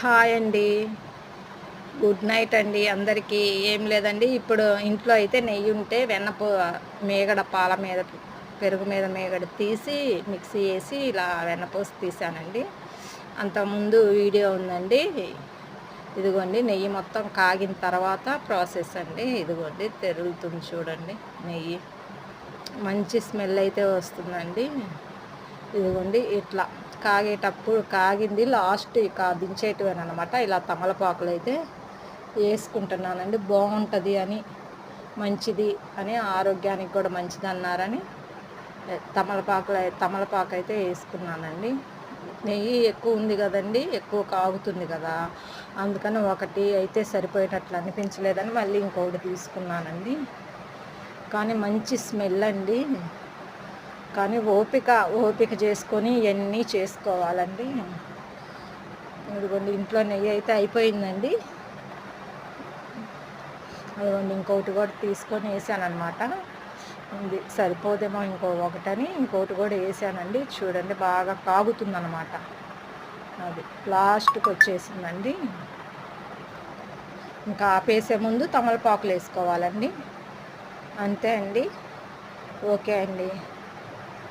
Hi అండి. Good night అండి. అందరికీ ఏం లేదండి. ఇప్పుడు ఇంట్లో అయితే నెయ్యి ఉంటే వెన్నపు మేగడ పాల మీద పెరుగు మీద మేగడ తీసి మిక్సీ వేసి ఇలా వెన్నపోసి తీసానండి. అంతకుముందు వీడియో ఉందండి. ఇదిగోండి నెయ్యి మొత్తం కాగిన తర్వాత ప్రాసెస్ అండి. ఇదిగోండి తెరులుతుంది చూడండి నెయ్యి. మంచి స్మెల్ అయితే వస్తుందండి. ఇదిగోండి ఇట్లా. కాగేటప్పుడు కాగింది లాస్ట్ ఇక దించేటివని అనమాట ఇలా తమలపాకులు అయితే వేసుకుంటున్నానండి. బాగుంటుంది అని మంచిది అని ఆరోగ్యానికి కూడా మంచిది అన్నారని తమలపాకులు తమలపాకు అయితే వేసుకున్నానండి. నెయ్యి ఎక్కువ ఉంది కదండి ఎక్కువ కాగుతుంది కదా. అందుకని ఒకటి అయితే సరిపోయేటట్లు అనిపించలేదని మళ్ళీ ఇంకొకటి తీసుకున్నానండి. కానీ మంచి స్మెల్ అండి. కానీ ఓపిక ఓపిక చేసుకొని ఇవన్నీ చేసుకోవాలండి. ఇదిగోండి ఇంట్లో నెయ్యి అయితే అయిపోయిందండి. అదిగోండి ఇంకొకటి కూడా తీసుకొని వేసానమాట ఇది సరిపోదేమో ఇంకో ఒకటని ఇంకోటి కూడా వేసానండి. చూడండి బాగా కాగుతుందన్నమాట. అది లాస్ట్కి వచ్చేసిందండి. ఇంకా ఆపేసే ముందు తమలపాకులు వేసుకోవాలండి. అంతే అండి. ఓకే అండి.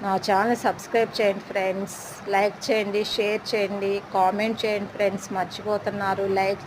నా ఛానల్ సబ్స్క్రైబ్ చేయండి ఫ్రెండ్స్. లైక్ చేయండి షేర్ చేయండి కామెంట్ చేయండి ఫ్రెండ్స్. మర్చిపోతున్నారు. లైక్